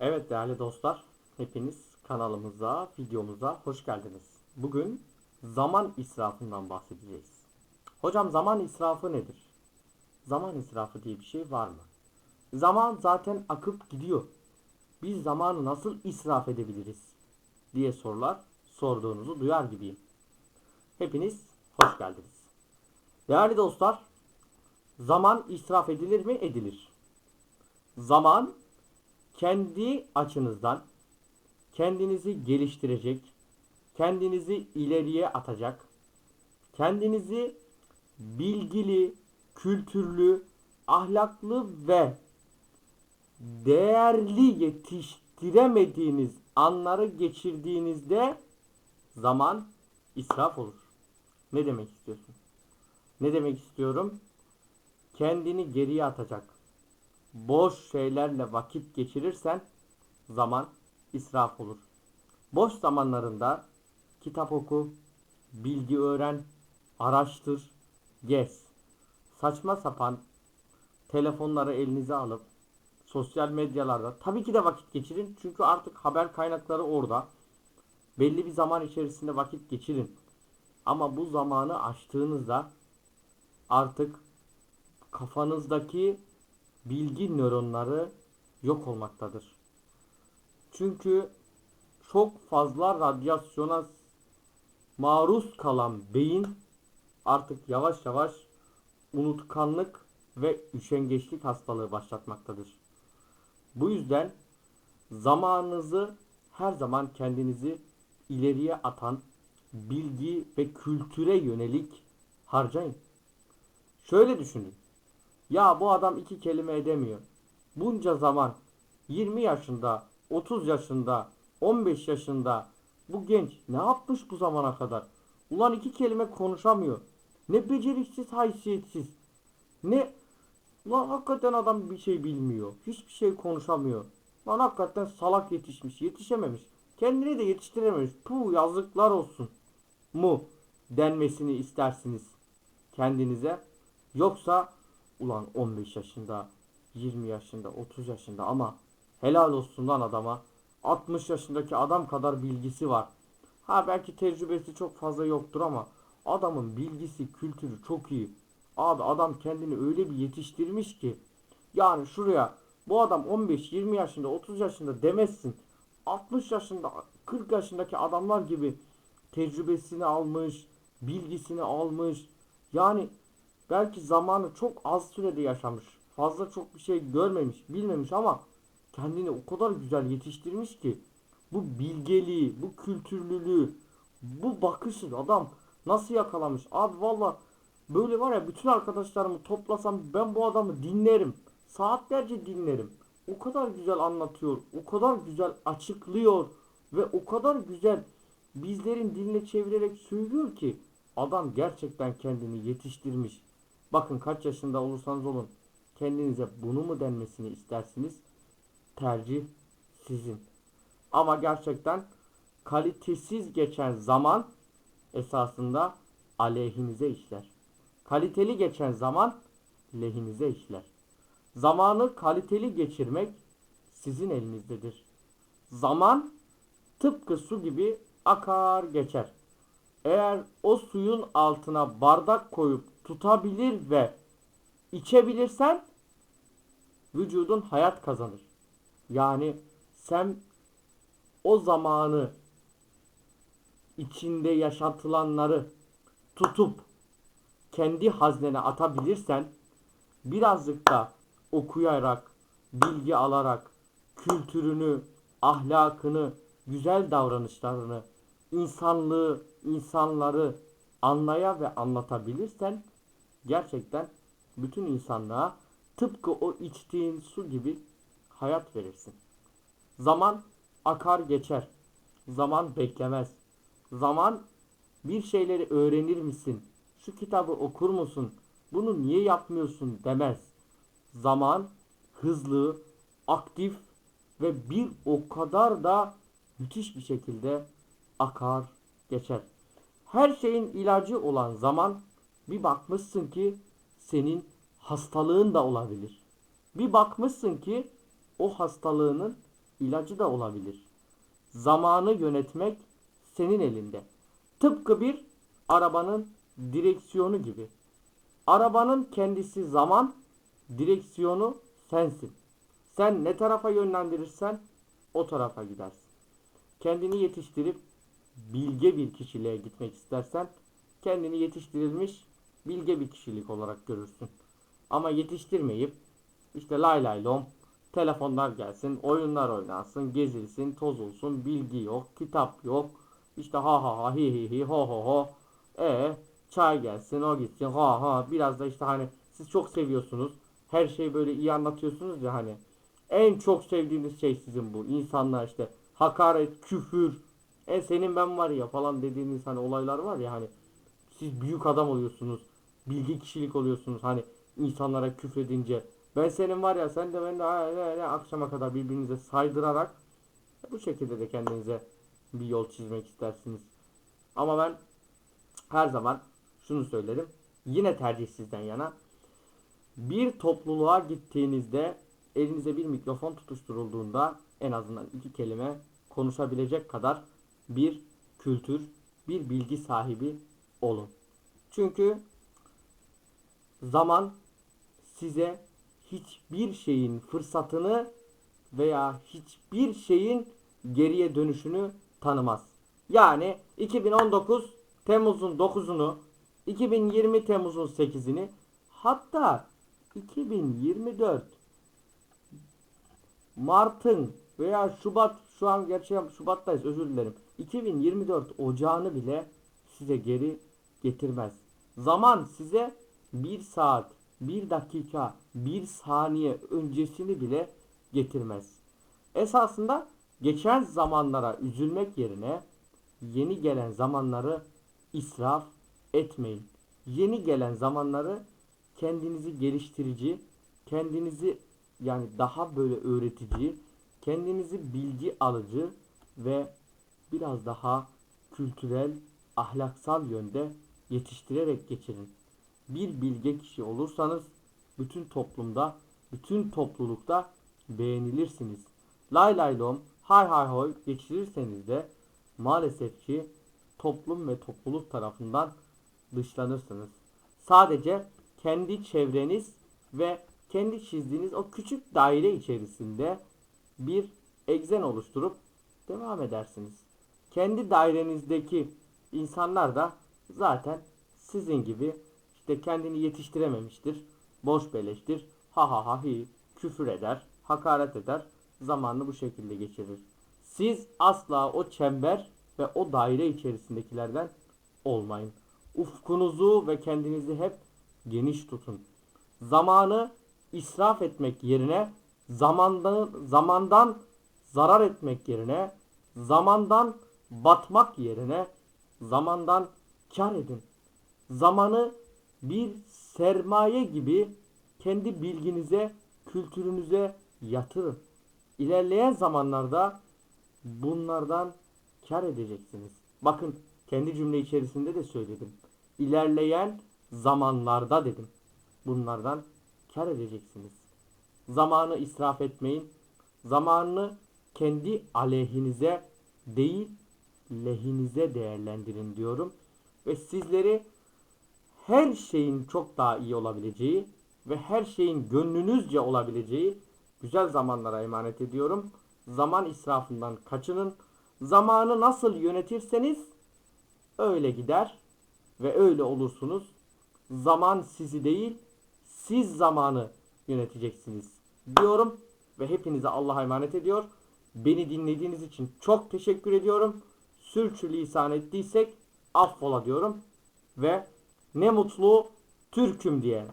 Evet değerli dostlar, hepiniz kanalımıza, videomuza hoş geldiniz. Bugün zaman israfından bahsedeceğiz. Hocam zaman israfı nedir? Zaman israfı diye bir şey var mı? Zaman zaten akıp gidiyor. Biz zamanı nasıl israf edebiliriz? diye sorular sorduğunuzu duyar gibiyim. Hepiniz hoş geldiniz. Değerli dostlar, zaman israf edilir mi? Edilir. Zaman kendi açınızdan kendinizi geliştirecek, kendinizi ileriye atacak, kendinizi bilgili, kültürlü, ahlaklı ve değerli yetiştiremediğiniz anları geçirdiğinizde zaman israf olur. Ne demek istiyorsun? Ne demek istiyorum? Kendini geriye atacak, boş şeylerle vakit geçirirsen zaman israf olur. Boş zamanlarında kitap oku, bilgi öğren, araştır, gez. Saçma sapan telefonları elinize alıp sosyal medyalarda tabii ki de vakit geçirin. Çünkü artık haber kaynakları orada. Belli bir zaman içerisinde vakit geçirin. Ama bu zamanı aştığınızda artık kafanızdaki bilgi nöronları yok olmaktadır. Çünkü çok fazla radyasyona maruz kalan beyin artık yavaş yavaş unutkanlık ve üşengeçlik hastalığı başlatmaktadır. Bu yüzden zamanınızı her zaman kendinizi ileriye atan bilgi ve kültüre yönelik harcayın. Şöyle düşünün. Ya bu adam iki kelime edemiyor. Bunca zaman 20 yaşında, 30 yaşında, 15 yaşında bu genç ne yapmış bu zamana kadar? Ulan iki kelime konuşamıyor. Ne beceriksiz, haysiyetsiz. Ne Ulan hakikaten adam bir şey bilmiyor. Hiçbir şey konuşamıyor. Lan hakikaten salak yetişmiş, yetişememiş. Kendini de yetiştirememiş. Puh yazıklar olsun. Mu denmesini istersiniz kendinize. Yoksa ulan 15 yaşında, 20 yaşında, 30 yaşında ama helal olsun lan adama. 60 yaşındaki adam kadar bilgisi var. Ha belki tecrübesi çok fazla yoktur ama adamın bilgisi, kültürü çok iyi. Abi adam kendini öyle bir yetiştirmiş ki yani şuraya bu adam 15-20 yaşında 30 yaşında demezsin. 60 yaşında 40 yaşındaki adamlar gibi tecrübesini almış, bilgisini almış. Yani belki zamanı çok az sürede yaşamış. Fazla çok bir şey görmemiş, bilmemiş ama kendini o kadar güzel yetiştirmiş ki bu bilgeliği, bu kültürlülüğü, bu bakışı adam nasıl yakalamış? Abi valla böyle var ya bütün arkadaşlarımı toplasam ben bu adamı dinlerim. Saatlerce dinlerim. O kadar güzel anlatıyor, o kadar güzel açıklıyor ve o kadar güzel bizlerin diline çevirerek söylüyor ki adam gerçekten kendini yetiştirmiş. Bakın kaç yaşında olursanız olun kendinize bunu mu denmesini istersiniz? Tercih sizin. Ama gerçekten kalitesiz geçen zaman esasında aleyhinize işler. Kaliteli geçen zaman lehinize işler. Zamanı kaliteli geçirmek sizin elinizdedir. Zaman tıpkı su gibi akar geçer. Eğer o suyun altına bardak koyup tutabilir ve içebilirsen vücudun hayat kazanır. Yani sen o zamanı içinde yaşatılanları tutup kendi haznene atabilirsen birazcık da okuyarak, bilgi alarak, kültürünü, ahlakını, güzel davranışlarını, insanlığı, insanları anlaya ve anlatabilirsen gerçekten bütün insanlığa tıpkı o içtiğin su gibi hayat verirsin. Zaman akar geçer. Zaman beklemez. Zaman bir şeyleri öğrenir misin? Şu kitabı okur musun? Bunu niye yapmıyorsun demez. Zaman hızlı, aktif ve bir o kadar da müthiş bir şekilde akar geçer. Her şeyin ilacı olan zaman bir bakmışsın ki senin hastalığın da olabilir. Bir bakmışsın ki o hastalığının ilacı da olabilir. Zamanı yönetmek senin elinde. Tıpkı bir arabanın direksiyonu gibi. Arabanın kendisi zaman, direksiyonu sensin. Sen ne tarafa yönlendirirsen o tarafa gidersin. Kendini yetiştirip bilge bir kişiliğe gitmek istersen kendini yetiştirilmiş bilge bir kişilik olarak görürsün. Ama yetiştirmeyip işte lay lay lom telefonlar gelsin, oyunlar oynansın, gezilsin, tozulsun, bilgi yok, kitap yok. İşte ha ha ha hi hi hi ho ho ho. E çay gelsin, o gitsin, ha ha. Biraz da işte hani siz çok seviyorsunuz. Her şeyi böyle iyi anlatıyorsunuz ya hani. En çok sevdiğiniz şey sizin bu. İnsanlar işte hakaret, küfür, e senin ben var ya falan dediğiniz hani olaylar var ya hani siz büyük adam oluyorsunuz. Bilgi kişilik oluyorsunuz. Hani insanlara küfredince ben senin var ya sen de ben de ha, ne, akşama kadar birbirinize saydırarak bu şekilde de kendinize bir yol çizmek istersiniz. Ama ben her zaman şunu söylerim. Yine tercih sizden yana. Bir topluluğa gittiğinizde elinize bir mikrofon tutuşturulduğunda en azından iki kelime konuşabilecek kadar bir kültür, bir bilgi sahibi olun. Çünkü zaman size hiçbir şeyin fırsatını veya hiçbir şeyin geriye dönüşünü tanımaz. Yani 2019 Temmuz'un 9'unu, 2020 Temmuz'un 8'ini, hatta 2024 Mart'ın veya Şubat şu an gerçi Şubat'tayız özür dilerim. 2024 Ocağını bile size geri getirmez. Zaman size bir saat, bir dakika, bir saniye öncesini bile getirmez. Esasında geçen zamanlara üzülmek yerine yeni gelen zamanları israf etmeyin. Yeni gelen zamanları kendinizi geliştirici, kendinizi yani daha böyle öğretici, kendinizi bilgi alıcı ve biraz daha kültürel, ahlaksal yönde yetiştirerek geçirin. Bir bilge kişi olursanız bütün toplumda, bütün toplulukta beğenilirsiniz. Lay lay lom, hay hay hoy geçirirseniz de maalesef ki toplum ve topluluk tarafından dışlanırsınız. Sadece kendi çevreniz ve kendi çizdiğiniz o küçük daire içerisinde bir egzen oluşturup devam edersiniz. Kendi dairenizdeki insanlar da zaten sizin gibi işte kendini yetiştirememiştir. Boş beleştir. Ha ha ha hi küfür eder, hakaret eder. Zamanını bu şekilde geçirir. Siz asla o çember ve o daire içerisindekilerden olmayın. Ufkunuzu ve kendinizi hep geniş tutun. Zamanı israf etmek yerine zamandan zamandan zarar etmek yerine zamandan batmak yerine zamandan kar edin. Zamanı bir sermaye gibi kendi bilginize, kültürünüze yatırın. İlerleyen zamanlarda bunlardan kar edeceksiniz. Bakın kendi cümle içerisinde de söyledim. İlerleyen zamanlarda dedim. Bunlardan kar edeceksiniz. Zamanı israf etmeyin. Zamanını kendi aleyhinize değil lehinize değerlendirin diyorum. Ve sizleri her şeyin çok daha iyi olabileceği ve her şeyin gönlünüzce olabileceği güzel zamanlara emanet ediyorum. Zaman israfından kaçının. Zamanı nasıl yönetirseniz öyle gider ve öyle olursunuz. Zaman sizi değil, siz zamanı yöneteceksiniz diyorum ve hepinize Allah'a emanet ediyor. Beni dinlediğiniz için çok teşekkür ediyorum. Sürçülisan ettiysek affola diyorum ve ne mutlu Türk'üm diyene.